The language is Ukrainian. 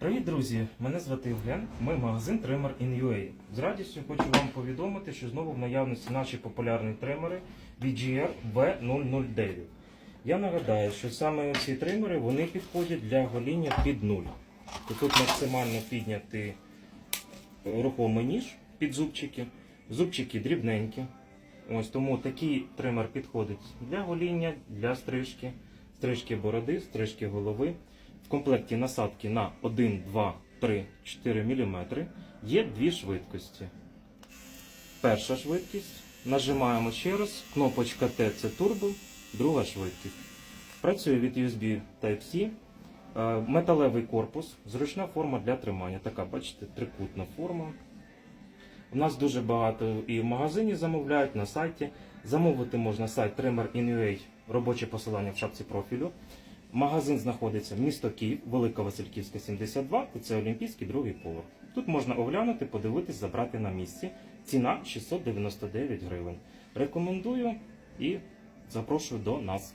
Привіт, друзі! Мене звати Євген. Ми магазин Trimmer in UA. З радістю хочу вам повідомити, що знову в наявності наші популярні тримери VGR V009. Я нагадаю, що саме ці тримери вони підходять для гоління під нуль. Тут максимально піднятий рухомий ніж під зубчики. Зубчики дрібненькі. Ось тому такий тример підходить для гоління, для стрижки, стрижки бороди, стрижки голови. В комплекті насадки на 1, 2, 3, 4 мм є дві швидкості. Перша швидкість. Нажимаємо ще раз. Кнопочка Т це турбо, друга швидкість. Працює від USB Type-C. Е, Металевий корпус, зручна форма для тримання. Така, бачите, трикутна форма. У нас дуже багато і в магазині замовляють на сайті. Замовити можна сайт Trimmer in.ua, робоче посилання в шапці профілю. Магазин знаходиться місто Київ, Велика Васильківська, 72, і це Олімпійський другий поверх. Тут можна оглянути, подивитись, забрати на місці. Ціна 699 гривень. Рекомендую і запрошую до нас.